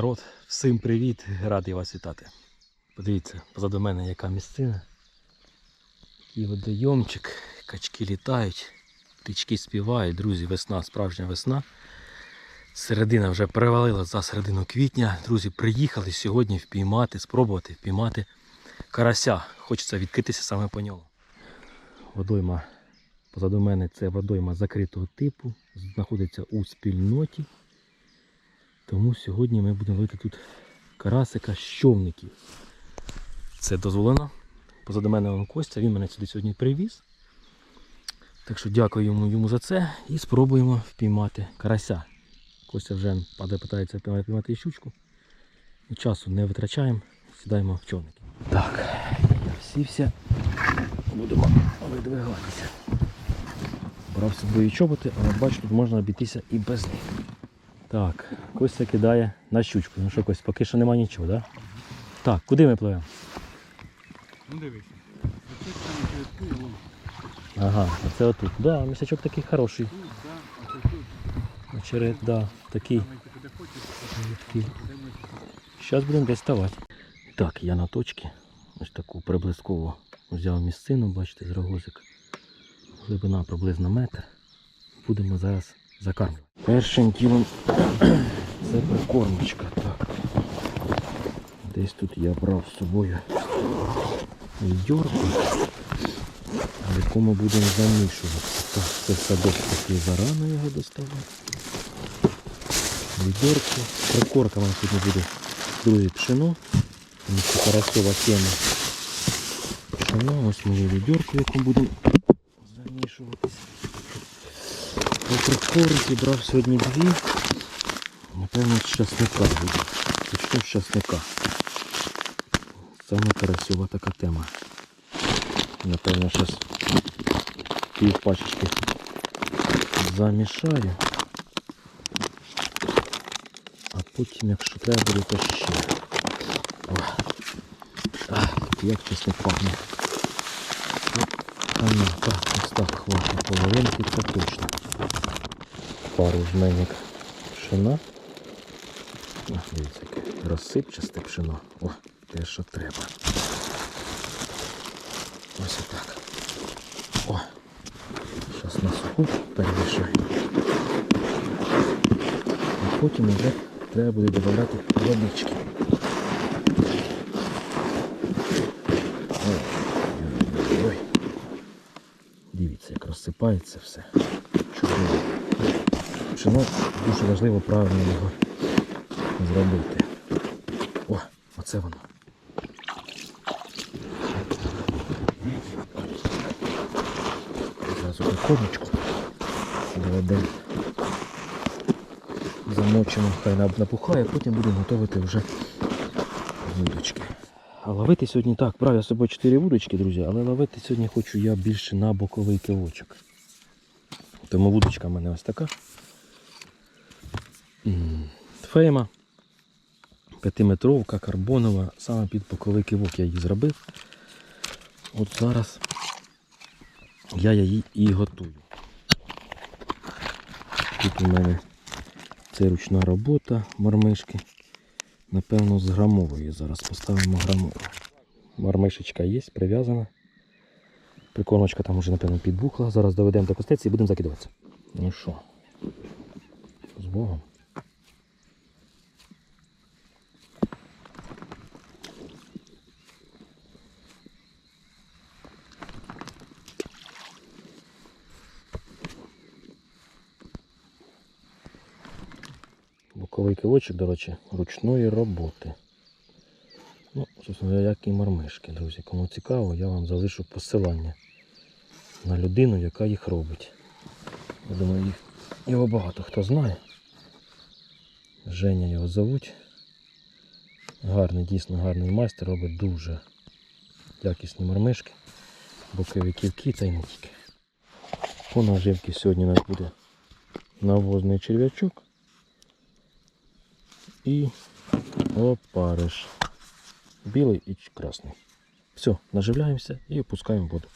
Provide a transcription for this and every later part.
Народ, всім привіт! Радий вас вітати. Подивіться, позаду мене яка місцина. І водойомчик, качки літають, птички співають, друзі, весна, справжня весна. Середина вже перевалила за середину квітня. Друзі, приїхали сьогодні впіймати, спробувати впіймати карася. Хочеться відкритися саме по ньому. Водойма позаду мене це водойма закритого типу, знаходиться у спільноті. Тому сьогодні ми будемо ловити тут карасика з човників. Це дозволено. Позаду мене вон Костя, він мене сюди сьогодні привіз. Так що дякую йому, йому за це і спробуємо впіймати карася. Костя вже питається впіймати, щучку. І часу не витрачаємо, сідаємо в човники. Так, я всівся. Будемо видвигатися. Брав з собою чоботи, але бачу, тут можна обійтися і без них. Так, Костя кидає на щучку. Ну що, Костя, поки що нема нічого, так? Да? Так, куди ми пливемо? Ну дивися. Ага, а це отут. Да, місячок такий хороший. Очеред, да, такий. Зараз будемо десь ставати. Так, я на точці. Ось таку приблизково взяв місцину, бачите, з рогозик. Глибина приблизно метр. Будемо зараз закармлювати. Першим ділом це прикормочка. Так. Десь тут я брав з собою відьорку, в якому будемо замішувати. Так, це садок такий зарано його доставати. Відьорку. Прикорка вам сьогодні буде друге пшено. Карасова тема. Пшено, ось мою відьорку, яку будемо По прикорці брав сьогодні дві. Напевно, з часника буде. Почну з часника. Саме карасьова така тема. Напевно, зараз пів пачечки замішаю. А потім, якщо треба, буде то ще. О. А, як чесно пахне. А ну, так, ось так хватить половинки, це точно. Пару жменек пшена. Дивіться, яке розсипчасте пшено. О, те, що треба. Ось отак. О, зараз на суху перемішаю. А потім вже треба буде додавати водички. Ой. Дивіться, все. Чудово. Пшено дуже важливо правильно його зробити. О, оце воно. Одразу прикормочку доведемо. Замочимо, хай нап- напухає, потім будемо готувати вже вудочки. А ловити сьогодні так, брав я з собою 4 вудочки, друзі, але ловити сьогодні хочу я більше на боковий кивочок. Тому вудочка в мене ось така. Фейма. П'ятиметровка, карбонова, саме під боковий кивок я її зробив. От зараз я її і готую. Тут у мене це ручна робота мармишки. Напевно, з грамової зараз поставимо грамову. Мармишечка є, прив'язана. Прикормочка там вже, напевно, підбухла. Зараз доведемо до костеці і будемо закидуватися. Ну що, з Богом. Боковий кивочок, до речі, ручної роботи. Ну, собственно, як і мармишки, друзі. Кому цікаво, я вам залишу посилання на людину, яка їх робить. Я думаю, їх, його багато хто знає. Женя його зовуть. Гарний, дійсно гарний майстер, робить дуже якісні мармишки, бокові ківки та й не тільки. По наживці сьогодні у нас буде навозний черв'ячок і опариш. Білий і красний. Все, наживляємося і опускаємо воду.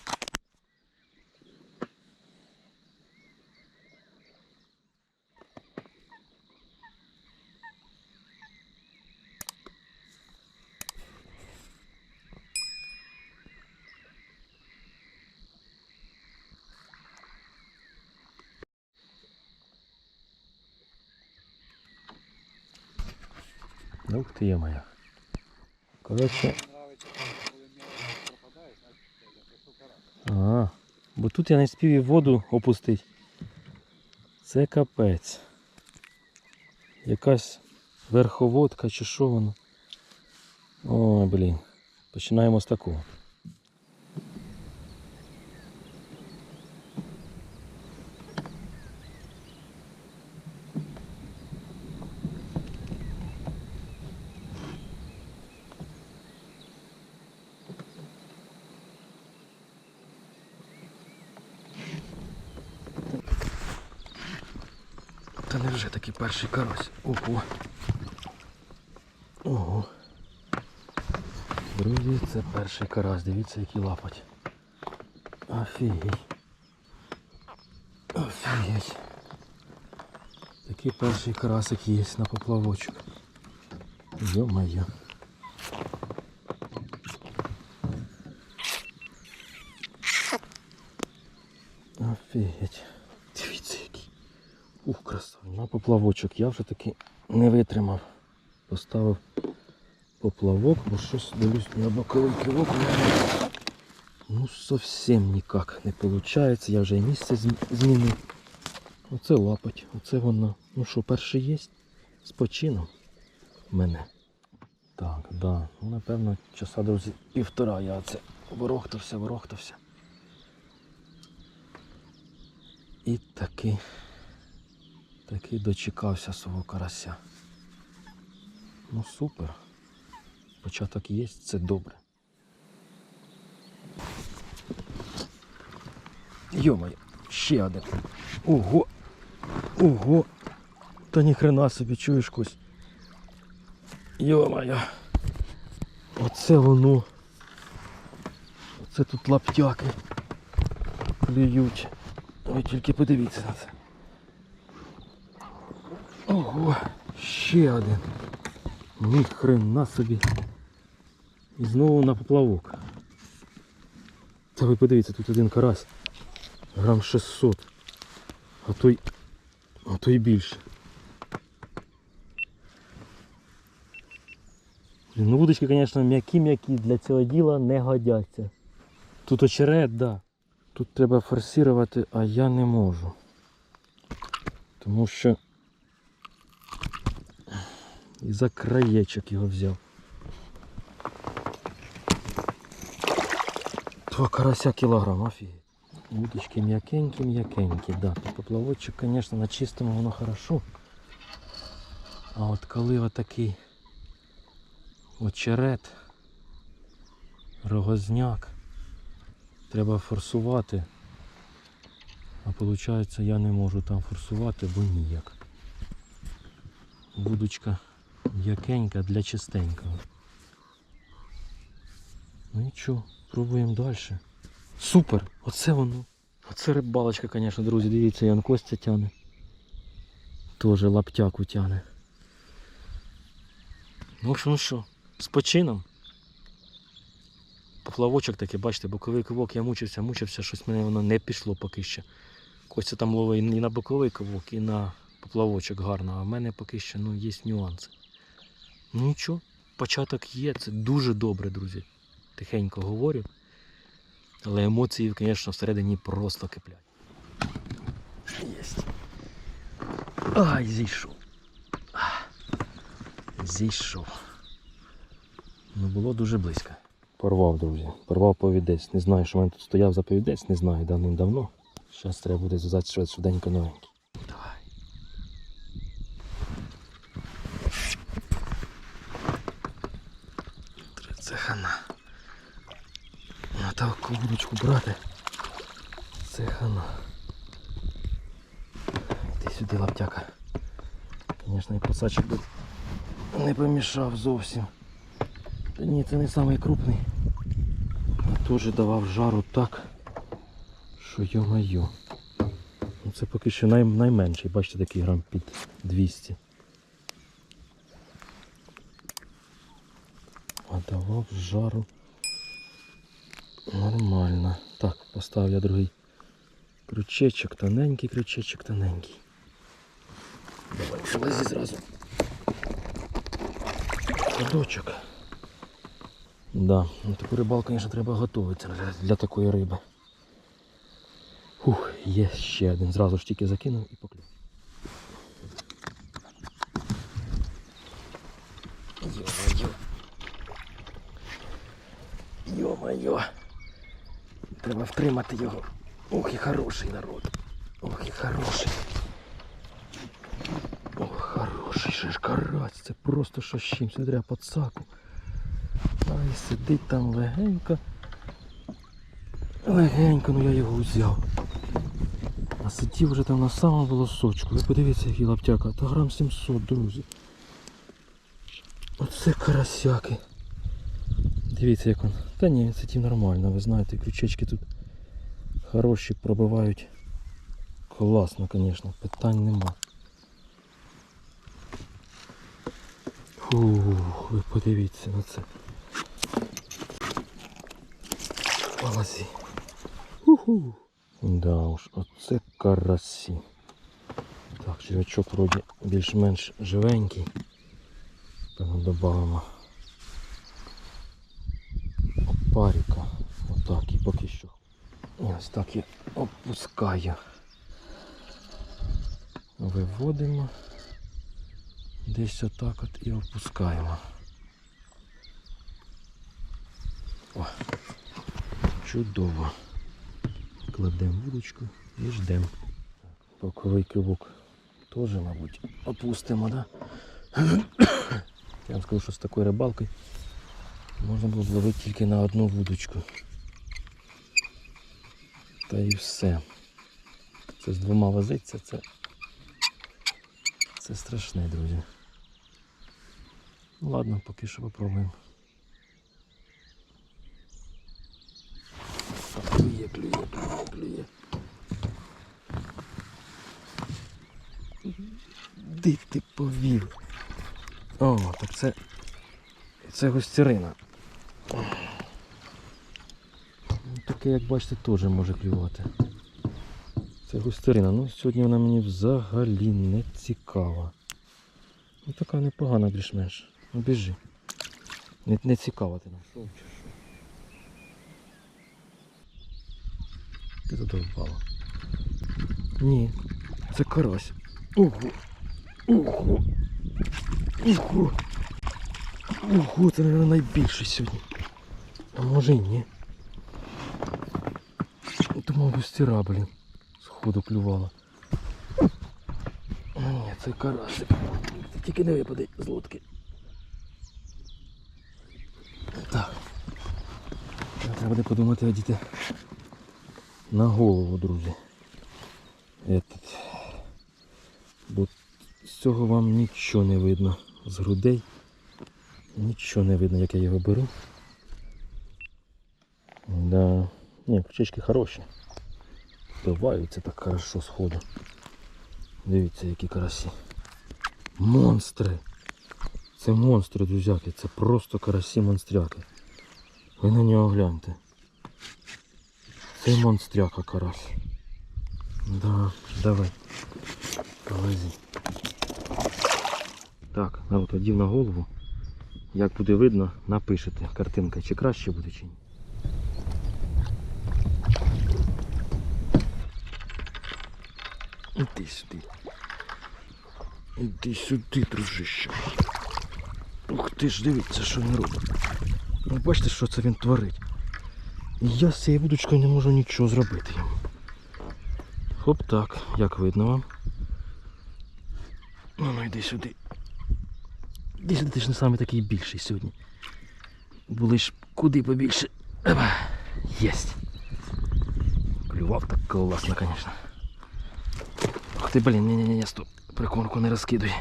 Ух ти є моя. Коротше, ага. Бо тут я не спів і воду опустити. Це капець. Якась верховодка чи що воно. Ой, блін. Починаємо з такого. Вже такий перший карась. Ого. Ого. Друзі, це перший карась. Дивіться, який лапать. Офігеть. Офігеть. Такий перший карасик є на поплавочок. Йо-моє. Офігеть. Ух, красавий. На поплавочок я вже таки не витримав. Поставив поплавок, бо щось дивлюсь на боковий кривок. Ну зовсім ніяк не виходить. Я вже і місце змінив. Оце лапать, оце воно. Ну що, перший є з почином мене. Так, да. Ну, напевно, часа, друзі, півтора я це ворохтався, ворохтався. І таки, таки дочекався свого карася. Ну супер. Початок є, це добре. Йомаю, ще один. Ого! Ого! Та ніхрена собі чуєш кось. Йомаю. Оце воно. Оце тут лаптяки клюють. Ви тільки подивіться на це. Ого, ще один. Ніхрена собі. І знову на поплавок. Та ви подивіться, тут один карась. Грам 600. А то й, а то й більше. Ну вудочки, звісно, м'які-м'які для цього діла не годяться. Тут очерет, да. Тут треба форсувати, а я не можу. Тому що і за краєчок його взяв. Два карася кілограм, офігеть. Удочки м'якенькі, м'якенькі, да. Поплавочок, звісно, на чистому воно хорошо. А от коли отакий очерет, рогозняк, треба форсувати. А виходить я не можу там форсувати, бо ніяк. Будочка м'якенька для чистенького. Ну нічого, пробуємо далі. Супер! Оце воно. Оце рибалочка, звісно, друзі. Дивіться, Ян Костя тяне. Тоже лаптяку тяне. Ну, общем, ну що, з почином. Поплавочок такий, бачите, боковий ковок, я мучився, мучився, щось мене воно не пішло поки що. Костя там ловить і на боковий ковок, і на поплавочок гарно, а в мене поки що ну, є нюанси. Ну нічого, початок є, це дуже добре, друзі. Тихенько говорю. Але емоції, звісно, всередині просто киплять. Єсть. Ай, зійшов. Зійшов. Ну було дуже близько. Порвав, друзі. Порвав повідець. Не знаю, що в мене тут стояв за повідець, не знаю давним-давно. Зараз треба буде зв'язати швиденько новенький. Давай. Це хана. На таку брати. Це хана. Ти сюди лаптяка. Звісно, і посачок би не помішав зовсім. Та ні, це не самий крупний. А теж давав жару так, що йо-майо. Ну, Це поки що най, найменший, бачите, такий грам під 200. А давав жару нормально. Так, поставив я другий крючечок, тоненький крючечок, тоненький. Давай в лезі зразу. садочок. Да, ну таку рибалку, звісно, треба готуватися для, для такої риби. Фух, є ще один. Зразу ж тільки закинув і поклюв. Йо-моє. Йо-моє. Треба втримати його. Ох і хороший народ. Ох і хороший. Ох, хороший же ж карась. Це просто що з чим смотря пацаку. Ай, сидить там легенько. Легенько, ну я його взяв. А сидів вже там на самому волосочку. Ви подивіться, який лаптяка. Та грам 700, друзі. Оце карасяки. Дивіться як він. Та ні, він сидів нормально, ви знаєте, крючечки тут хороші пробивають. Класно, звісно, питань нема. Фух, ви подивіться на це. Полазі. Уху. Да уж, оце карасі. Так, червячок вроді більш-менш живенький. Певно додамо. Опаріка. Отак і поки що. Ось так я опускаю. Виводимо. Десь отак от і опускаємо. О, чудово. Кладемо вудочку і ждемо. Боковий кивок теж, мабуть, опустимо, да? Я вам скажу, що з такою рибалкою можна було б ловити тільки на одну вудочку. Та і все. Це з двома возиться, це, це страшне, друзі. Ну, Ладно, поки що попробуємо. Клює, клює, клює, клює. Де ти повів? О, так це. Це гостярина. Таке, як бачите, теж може клювати. Це густерина. Ну, сьогодні вона мені взагалі не цікава. Ну така непогана більш-менш. Ну біжи. Не, не цікава ти нам. Ти задовбала. Ні, це карась. Ого. Ого. Ого. Ого, це, мабуть, найбільший сьогодні. А може і ні. Думав густіра, блін. Сходу клювала. А ні, це карасик. Тільки не випаде з лодки. Так. Треба буде подумати одіти на голову, друзі. Этот. Бо з цього вам нічого не видно. З грудей. Нічого не видно, як я його беру. Да. Ні, ключечки хороші. Впиваються так хорошо сходу. Дивіться, які карасі. Монстри! Це монстри, друзяки, це просто карасі монстряки. Ви на нього гляньте. Це монстряка карась. Да, давай. Полазі. Так, народ одів на голову. Як буде видно, напишете картинка, чи краще буде, чи ні. Іди сюди. Іди сюди, дружище. Ух ти ж дивіться, що він робить. Ви бачите, що це він творить. Я з цією будочкою не можу нічого зробити йому. Хоп так, як видно вам. Ну, ну йди сюди. Іди сюди, ти ж не саме такий більший сьогодні. Були ж куди побільше. Єсть. Клював так класно, звісно. Ти, блін, ні-ні-ні, стоп. Прикормку не розкидуй.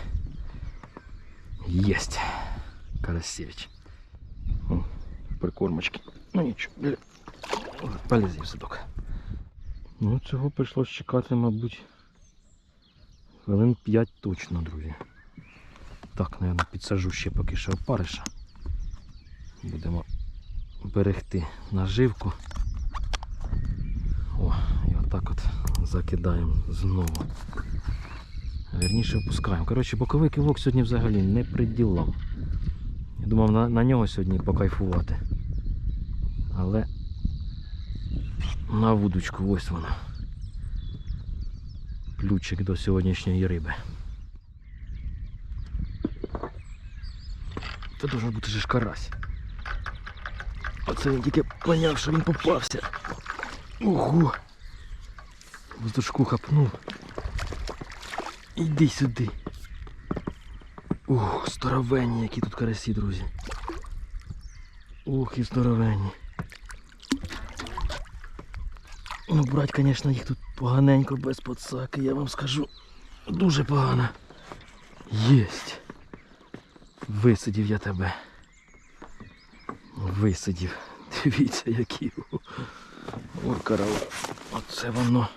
Єсть. Карасевич. Прикормочки. Ну нічого, бля. Полізі в садок. Ну, цього прийшлось чекати, мабуть. Хвилин 5 точно, друзі. Так, мабуть, підсажу ще поки що опариша. Будемо берегти наживку. О, отак от закидаємо знову. Вірніше опускаємо. Коротше, боковий кивок сьогодні взагалі не приділав. Я думав на, на нього сьогодні покайфувати. Але на вудочку ось вона. Ключик до сьогоднішньої риби. Це должен бути ж карась. Оце він тільки поняв, що він попався. Ого! Воздушку хапнув. Іди сюди. Ух, здоровенні, які тут карасі, друзі. Ух, і здоровенні. Ну, брать, звісно, їх тут поганенько без подсаки, я вам скажу. Дуже погано. Єсть. Висидів я тебе. Висидів. Дивіться, які. О, карава. Оце воно.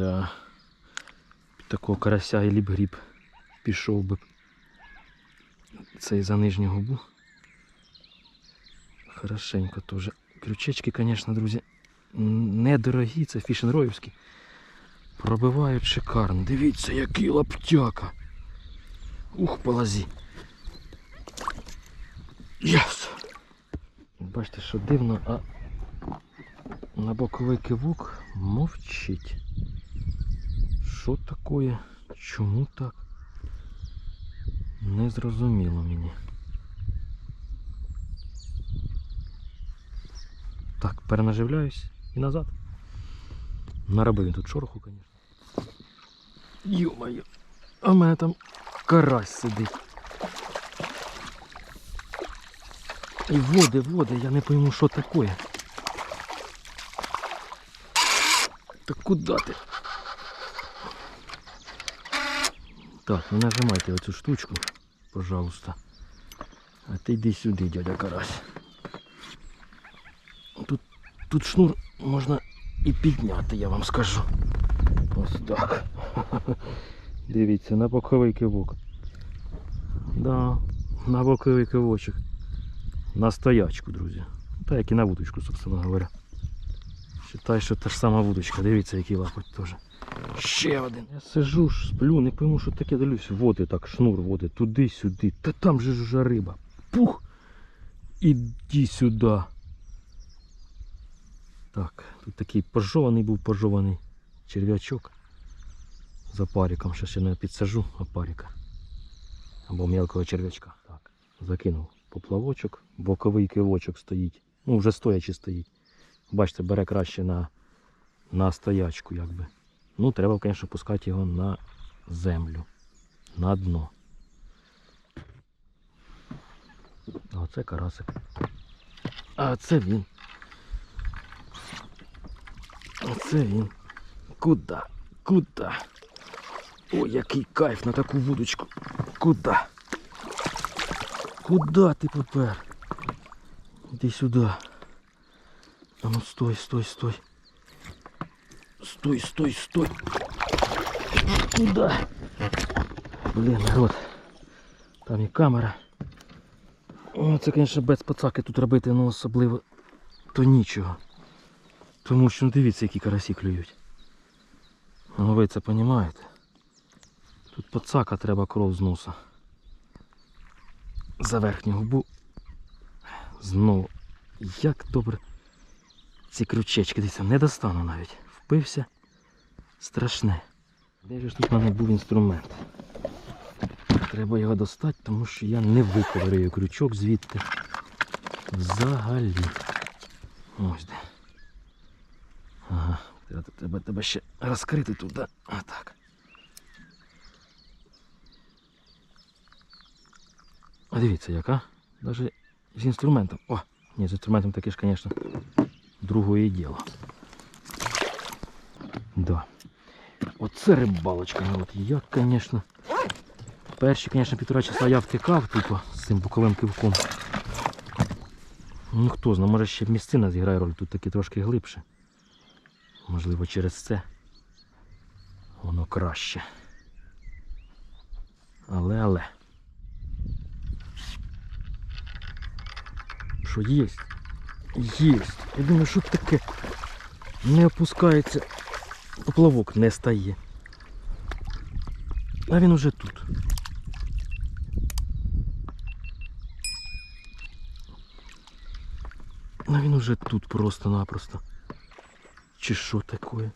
Да. Такого карася і ліп гріб пішов би. Цей за нижню губу. Хорошенько теж. Крючечки, звісно, друзі, недорогі, це фішенроївські. Пробивають шикарно. Дивіться, який лаптяка. Ух, полазі. Єс! Бачите, що дивно, а на боковий кивок мовчить. Що таке? Чому так? Не зрозуміло мені. Так, перенаживляюсь і назад. Наробив він тут шороху, звісно. Йо-моє, а в мене там карась сидить. І води, води, я не пойму, що таке. Так куди ти? Так, не нажимайте оцю штучку, пожалуйста. А ти йди сюди, дядя Карась. Тут, тут шнур можна і підняти, я вам скажу. Ось так. Дивіться, на боковий кивок. Да, на боковий кивочок. На стоячку, друзі. Та як і на вудочку, собственно говоря. Считай, що та ж сама вудочка. Дивіться, який лапоть теж. Ще один. Я сижу, сплю, не пойму, що таке дивлюсь. Води так, шнур води, туди-сюди. Та там же ж риба. Пух! Іди сюди. Так, тут такий пожований був пожований черв'ячок. За париком. Щас я не підсажу опарика. Або мелкого черв'ячка. Так, закинув поплавочок, боковий кивочок стоїть. Ну, вже стоячи стоїть. Бачите, бере краще на, на стоячку, якби. Ну, треба, звісно, пускати його на землю, на дно. А оце карасик. А це він. Оце він. Куда? Куда? Ой, який кайф на таку вудочку. Куда? Куда ти попер? Іди сюди. А ну стой, стой, стой. Стой, стой, стой. Куда? Блін, народ. Там і камера. О, це, звісно, без пацаки тут робити, ну особливо то нічого. Тому що ну дивіться, які карасі клюють. Ну ви це розумієте? Тут пацака треба кров з носа. За верхню губу. Знову. Як добре. Ці крючечки, дивіться, не достану навіть. Впився. Страшне. Де ж тут в мене був інструмент? Треба його достати, тому що я не виковирюю крючок звідти. Взагалі. Ось де. Ага, треба, тебе ще розкрити туди. А так. А дивіться яка. Навіть з інструментом. О, ні, з інструментом таке ж, звісно, другое діло. Да. Оце рибалочка, народ. Я, звісно. Перші, звісно, півтора часа я втикав тупо з цим боковим кивком. Ну хто знає, може ще місцина зіграє роль, тут таки трошки глибше. Можливо, через це воно краще. Але, але. Що єсть? Єсть. Я думаю, що таке не опускається поплавок не стає. А він уже тут. А він уже тут просто-напросто. Чи що таке?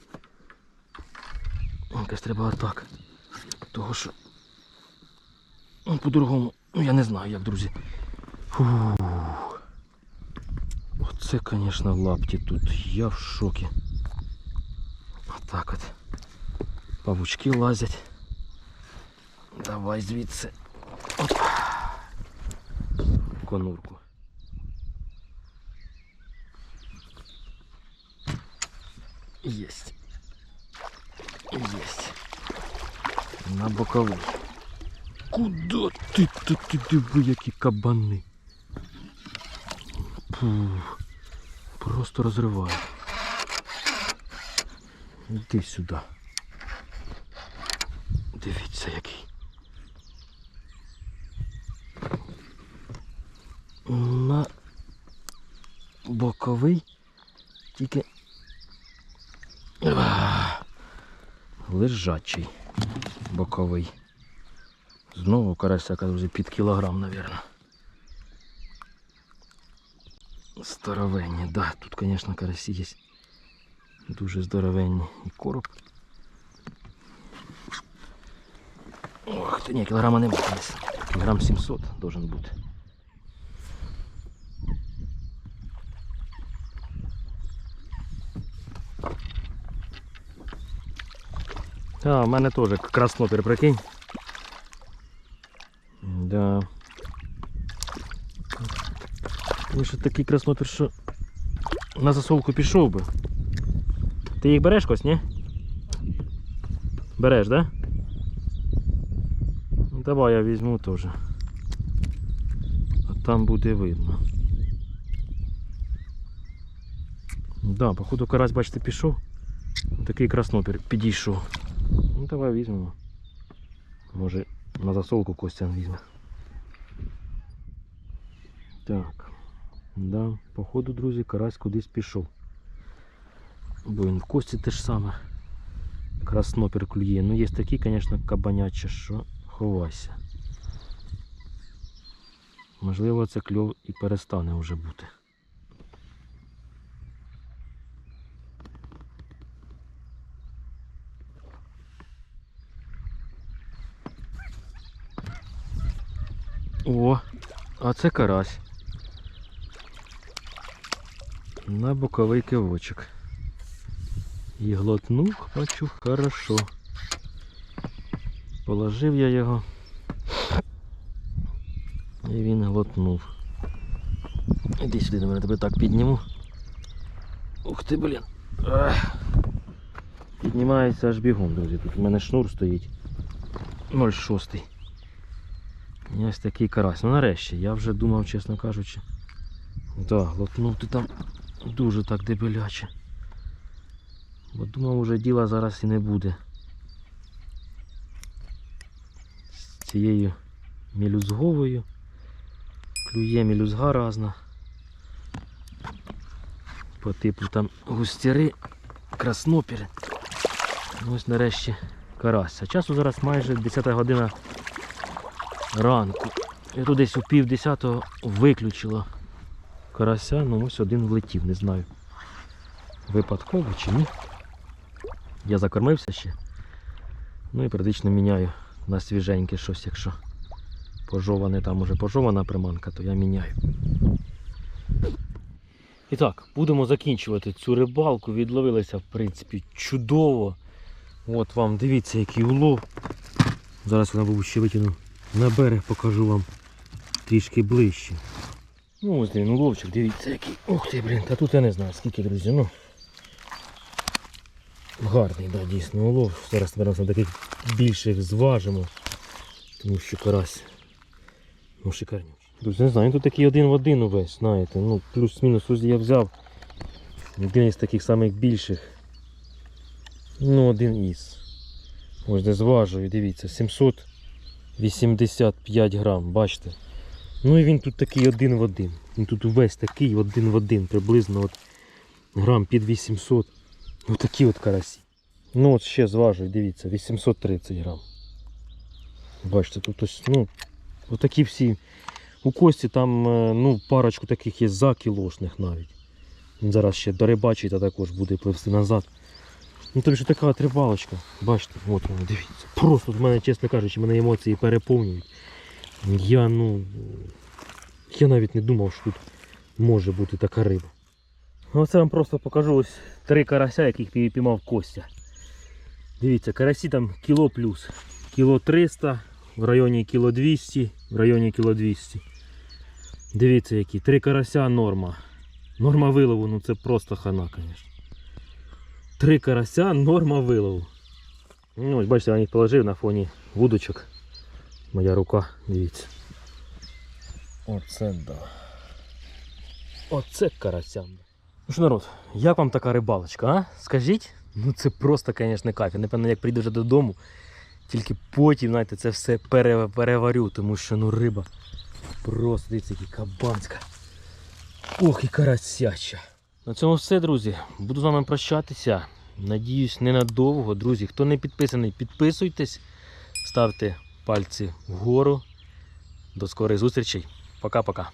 Якось треба атака. Того що... Ну, по-другому, ну я не знаю як, друзі. Фух. Оце, звісно, лапті тут. Я в шокі. Отак от. Павучки лазять. Давай звідси. Оп. В Конурку. Єсть. Єсть. На боковий. Куда ти ти ти диви, які кабани? Фух. Просто розриває. Іди сюди. Дивіться який. На боковий тільки лежачий боковий. Знову карася, вже під кілограм, мабуть. Здоровенні, да, тут, звісно, карасі є. Дуже здоровенні. І короб. Ох, ти ні, кілограма немає. Кілограм 700 должен бути. А, в мене теж краснопір, прикинь. Да. Тому що такий краснопір, що на засолку пішов би. Ти їх береш Кось, ні? Береш, да? Ну, Давай я візьму теж. А там буде видно. Да, походу карась, бачите, пішов. Такий краснопір підійшов. Ну давай візьмемо. Може на засолку Костян візьме. Так. Да, походу, друзі, карась кудись пішов. Бо в кості те ж саме. Краснопір клює. Ну є такі, звісно, кабанячі, що ховайся. Можливо, це кльов і перестане вже бути. О, а це карась. На боковий кивочок. І глотнув, бачу, хорошо. Положив я його. І він глотнув. Іди сюди до мене тебе так підніму. Ух ти, блін. Ах. Піднімається аж бігом, друзі. Тут у мене шнур стоїть. 0,6. І ось такий карась. Ну нарешті, я вже думав, чесно кажучи. Да, глотнути там дуже так дебеляче. Бо думав, вже діла зараз і не буде. З цією мілюзговою. Клює мілюзга разна. По типу там густяри, краснопіри. Ну, Ось нарешті карась. А часу зараз майже 10 година ранку. Я тут десь у пів десятого виключила карася, ну ось один влетів, не знаю. Випадково чи ні. Я закормився ще. Ну і періодично міняю на свіженьке щось, якщо пожоване там уже пожована приманка, то я міняю. І так, будемо закінчувати цю рибалку. Відловилися, в принципі, чудово. От вам дивіться, який улов. Зараз я, мабуть, ще витягну на берег, покажу вам трішки ближче. Ну ось він уловчик, дивіться який. Ух ти, блін, та тут я не знаю скільки, друзі. ну Гарний, да, дійсно улов. Зараз наверное, на таких більших зважимо. Тому що карась. Ну, шикарнючий. Друзі, не знаю, він тут такий один в один увесь, знаєте. Ну, плюс-мінус ось я взяв. Один із таких самих більших. Ну, один із. Ось де зважую, дивіться, 785 грам, бачите. Ну і він тут такий один в один. Він тут увесь такий один в один, приблизно от грам під 800. Ну такі от карасі. Ну от ще зважую, дивіться, 830 грам. Бачите, тут ось, ну, отакі всі. У кості там, е, ну, парочку таких є за кілошних навіть. Він зараз ще дорибачить, а також буде пливти назад. Ну тобі що така рибалочка. Бачите, от воно, дивіться. Просто в мене, чесно кажучи, мене емоції переповнюють. Я ну. Я навіть не думав, що тут може бути така риба. Ну, Оце вам просто покажу ось три карася, яких піймав Костя. Дивіться, карасі там кіло плюс. Кіло 300, в районі кіло 200, в районі кіло 200. Дивіться які. Три карася норма. Норма вилову, ну це просто хана, звісно. Три карася, норма вилову. Ну, ось бачите, я їх положив на фоні вудочок. Моя рука, дивіться. Оце да. Оце карасям. Ну що, народ, як вам така рибалочка, а? Скажіть? Ну це просто, звісно, кайф. Я напевно, як прийду вже додому, тільки потім, знаєте, це все пере- переварю, тому що ну риба просто дивіться, яка кабанська. Ох, і карасяча. На цьому все, друзі. Буду з вами прощатися. Надіюсь, ненадовго. Друзі, хто не підписаний, підписуйтесь, ставте пальці вгору. До скорих зустрічей. Пока-пока.